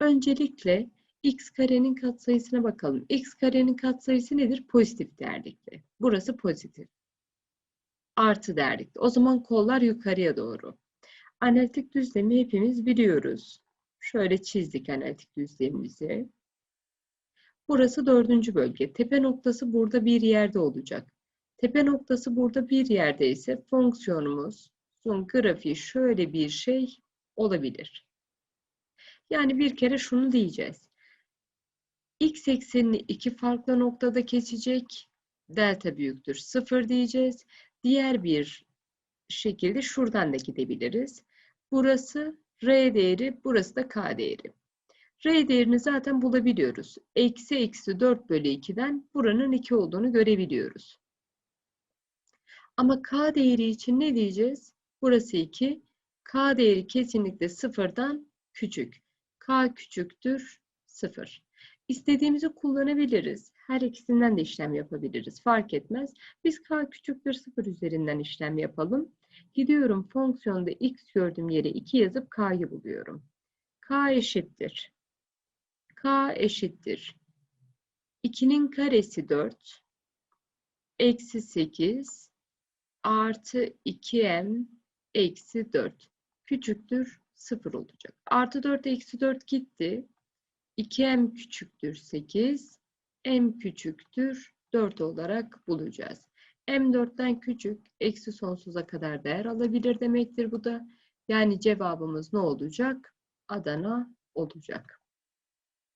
Öncelikle x karenin katsayısına bakalım. x karenin katsayısı nedir? Pozitif değerlikli. Burası pozitif. Artı değerlikli. O zaman kollar yukarıya doğru. Analitik düzlemi hepimiz biliyoruz. Şöyle çizdik analitik düzlemimizi. Burası dördüncü bölge. Tepe noktası burada bir yerde olacak. Tepe noktası burada bir yerde ise fonksiyonumuz son grafiği şöyle bir şey olabilir. Yani bir kere şunu diyeceğiz. X eksenini iki farklı noktada kesecek. Delta büyüktür. Sıfır diyeceğiz. Diğer bir şekilde şuradan da gidebiliriz. Burası R değeri, burası da K değeri. R değerini zaten bulabiliyoruz. Eksi eksi 4 bölü 2'den buranın 2 olduğunu görebiliyoruz. Ama K değeri için ne diyeceğiz? Burası 2. K değeri kesinlikle sıfırdan küçük. K küçüktür 0. İstediğimizi kullanabiliriz. Her ikisinden de işlem yapabiliriz. Fark etmez. Biz K küçüktür 0 üzerinden işlem yapalım. Gidiyorum fonksiyonda x gördüğüm yere 2 yazıp K'yı buluyorum. K eşittir. K eşittir. 2'nin karesi 4. Eksi 8 artı 2m eksi 4 küçüktür 0 olacak. Artı 4 eksi 4 gitti. 2m küçüktür 8. m küçüktür 4 olarak bulacağız. m 4'ten küçük eksi sonsuza kadar değer alabilir demektir bu da. Yani cevabımız ne olacak? Adana olacak.